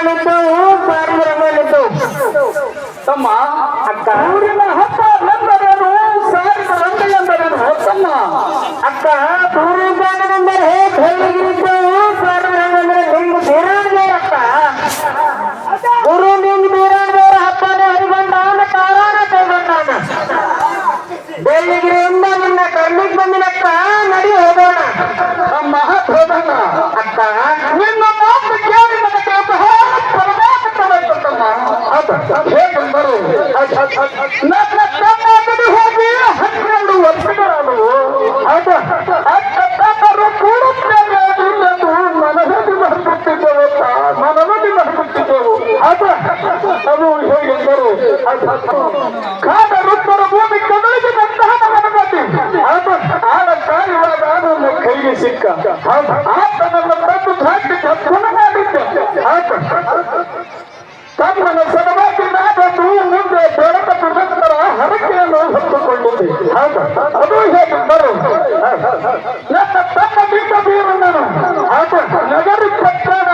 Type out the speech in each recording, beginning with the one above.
ಮನೆತು ಪಾತ್ರ ಮನೆತು ತಮ್ಮ ಅಕ್ಕ. ಊರಿನ ಹಬ್ಬ ನಂಬರನು ಸಾವಿರದ ಒಂದು ಎಂಬರನು ತಮ್ಮ ಅಕ್ಕ ದೂರ ಜಾಗವೆಂದರೆ ಅದು ಹೇಗೆಂದರೆ ಕಾದ ರುದ್ಧರ ಭೂಮಿ ಕದಳಿದಂತಹ ಮನದಲ್ಲಿ ಅದು ಆಳ ಕಾಯುವಾಗ ನನ್ನ ಕೈಗೆ ಸಿಕ್ಕ ಅದು ಆತನನ್ನು ತಂದು ಸಾಕಿ ಕಪ್ಪನ ಮಾಡಿದ್ದೆ ಅದು ತಮ್ಮನ ಸಲುವಾಗಿ ನಾನೊಂದು ಮುಂದೆ ಬೆಳಕದ ನಂತರ ಹರಕೆಯನ್ನು ಹೊತ್ತುಕೊಂಡಿದ್ದೆ ಹೌದು ಅದು ಹೇಗೆಂದರು ನನ್ನ ತಮ್ಮ ಬಿಟ್ಟ ಬೀರು ನಾನು ಹೌದು ನಗರಿ ಪಟ್ಟಣ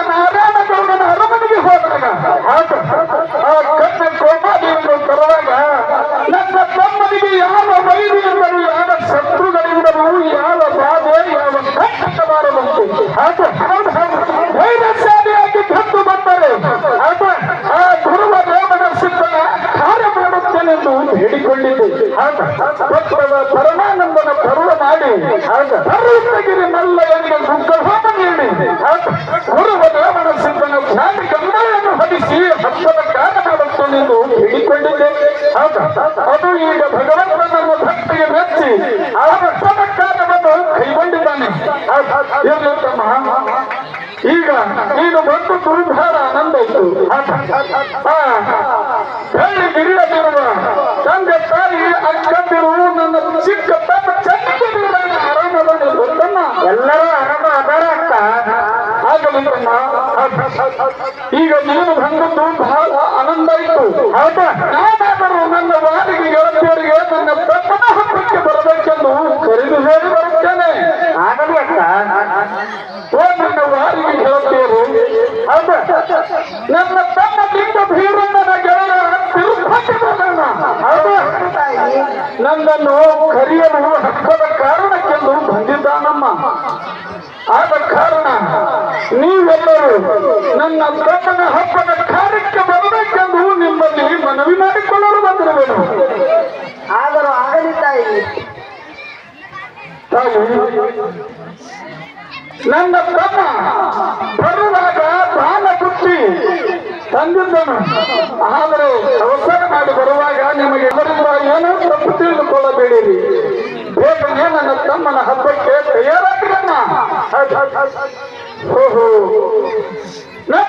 ಹೌದು ಧೈರ್ಯಶಾಲಿಯಾಗಿ ಕಂಡು ಬಂದರೆ ಅದು ಆ ಗುರುವ ದೇವನ ಸಿದ್ಧನ ಕಾರ್ಯ ಮಾಡುತ್ತೇನೆಂದು ಹೇಳಿಕೊಂಡಿದ್ದೆ ಆಗ ಪಕ್ಷದ ಪರಮಾನಂದನ ಪರ್ವ ಮಾಡಿ ಆಗ ಪರ್ವತಗಿರಿ ದುಃಖ ಸುಗ್ರಹೋಮ ನೀಡಿ ಆಗ ಗುರುವ ದೇವನ ಸಿದ್ಧನ ಧ್ಯಾನ ಗಂಗಾಯನ್ನು ಹರಿಸಿ ಹಬ್ಬದ ಕಾರ್ಯ ಮಾಡುತ್ತೇನೆಂದು ಹೇಳಿಕೊಂಡಿದ್ದೆ ಆಗ ಅದು ಈಗ ಭಗವಂತನನ್ನು ಭಕ್ತಿಗೆ ಮೆಚ್ಚಿ. ಆ ಈಗ ಕರೆಯಲು ಹಕ್ಕದ ಕಾರಣಕ್ಕೆಂದು ಬಂದಿದ್ದಾನಮ್ಮ. ಆದ ಕಾರಣ ನೀವೆಲ್ಲರೂ ನನ್ನ ತಮ್ಮನ ಹಬ್ಬದ ಕಾರ್ಯಕ್ಕೆ ಬರಬೇಕೆಂದು ನಿಮ್ಮಲ್ಲಿ ಮನವಿ ಮಾಡಿಕೊಳ್ಳಲು ಬಂದಿರಬೇಕು ಆದರೂ ಆಗಲಿ ತಾಯಿ ತಾಯಿ ನನ್ನ ತಮ್ಮ ಬರುವಾಗ ದಾನ ಬುದ್ಧಿ ತಂದಿದ್ದನು. ಆದರೆ ಅವಸರ ತಿಳಿದುಕೊಳ್ಳಬೇಡಿರಿ ಬೇಗನೆ ನನ್ನ ತಮ್ಮನ ಹಬ್ಬಕ್ಕೆ ತಯಾರಾಗಿರಮ್ಮ. ಓಹೋ. ನನ್ನ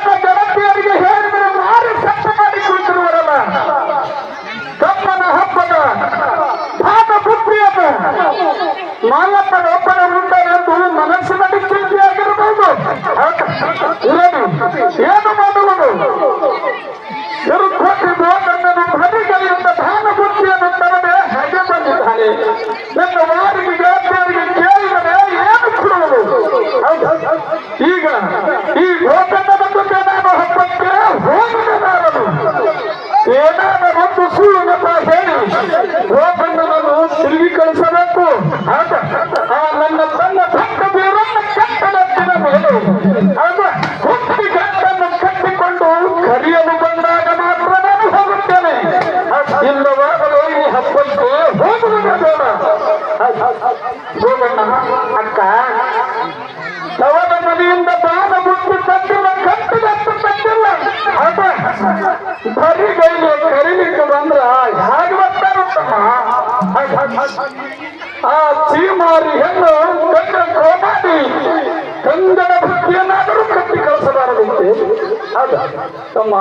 ತಮ್ಮ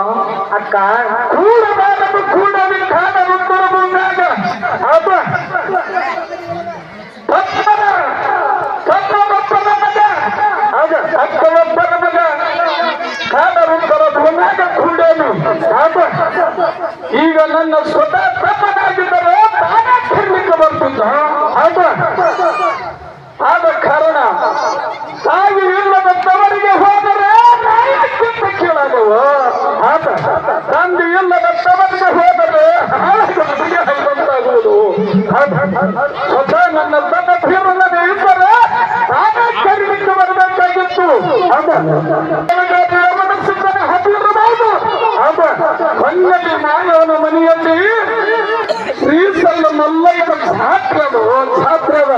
ಅಕ್ಕ ಕೂಡಬಾರದು ಕೂಡ ವಿಧಾನ ಉತ್ತರ ಮಗ ಮಗ ಈಗ ನನ್ನ ಸ್ವತಃ ತಪ್ಪನಾಗಿದ್ದರೆ ತಾನೇ ತಿರ್ಲಿಕ್ಕೆ ಬರ್ತಿದ್ದ ಆಗ ಆದ ಕಾರಣ ನಾಯವನ ಮನೆಯಲ್ಲಿ ಶ್ರೀಸಲ್ಲ ಮಲ್ಲಯ್ಯನ ಛಾತ್ರನು ಛಾತ್ರದ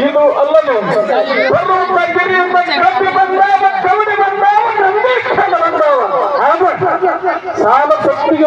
ಇದು ಅಲ್ಲದೆ ಗಿರಿಯಿಂದ ಕಬ್ಬಿ ಬಂದಾವ ಕವಡಿ ಸಾಲ ಸತ್ತಿಗೆ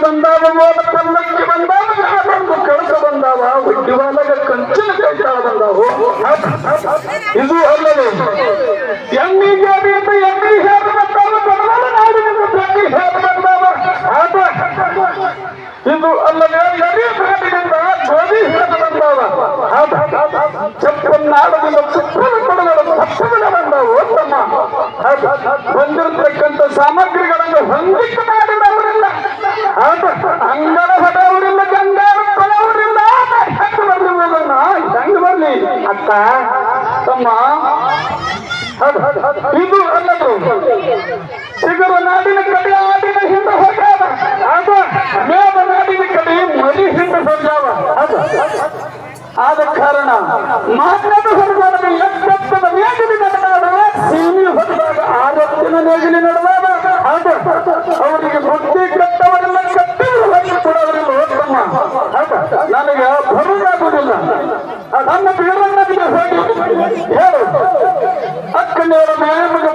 ಹೌದು, ಇದು ಅಲ್ಲದು ಸಿಗರು ನಾಡಿನ ಕಡೆ ಆಡಿನ ಹಿಂದೆ ಹೋಗ್ಯಾವ. ಅದು ಮೇದ ನಾಡಿನ ಕಡೆ ಮನಿ ಹಿಂದೆ ಹೋಗ್ಯಾವ. ಅದು ಆದ ಕಾರಣ ಮಾತನಾಡ ಹೊರಬಾರದು ಎತ್ತದ ವೇಗಲಿ ನಡೆದಾಡುವ ಸೀಮಿ ಹೊರದಾಗ ಆರತ್ತಿನ ನೇಗಿಲಿ ನಡೆದಾದ ಅದು ಅವರಿಗೆ ಬುದ್ಧಿ ಕಟ್ಟವರೆಲ್ಲ ಕಟ್ಟಿದ್ರು ಹೊರಗೆ ಕೊಡೋದ್ರಿಂದ ಅದು ನನಗೆ ಬರುವುದಾಗುವುದಿಲ್ಲ ನನ್ನ ಬೀರಣ್ಣನಿಗೆ ಹೋಗಿ பெண்களோட மேலும்